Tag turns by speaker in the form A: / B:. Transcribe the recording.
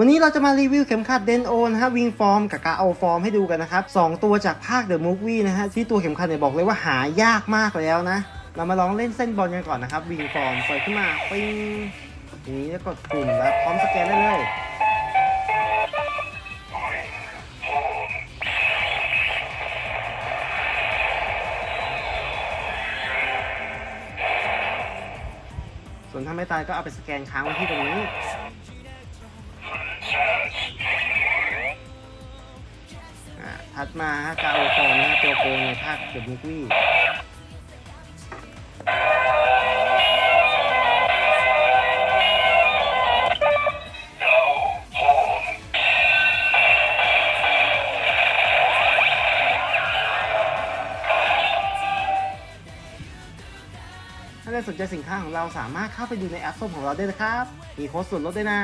A: วันนี้เราจะมารีวิวเข็มขัดเดนโอนะฮะวิงฟอร์มกับกาเอาฟอร์มให้ดูกันนะครับสองตัวจากภาคเดอะมูฟวี่นะฮะที่ตัวเข็มขัดเนี่ยบอกเลยว่าหายากมากแล้วนะ เรามาลองเล่นเส้นบอลกันก่อนนะครับวิงฟอร์มเปิดขึ้นมาปิ้งทีนี้แล้วกดปุ่มแล้วพร้อมสแกนได้เลยส่วนถ้าไม่ตายก็เอาไปสแกนค้างไว้ที่ตรงนี้ ถัดมาฮะกาโอฟอร์มนะตัวโกงในภาคเดอะมูฟวี่ถ้าได้สนใจสินค้าของเราสามารถเข้าไปดูในแอปส้มของเราได้นะครับ มีโค้ดส่วนลดด้วยนะ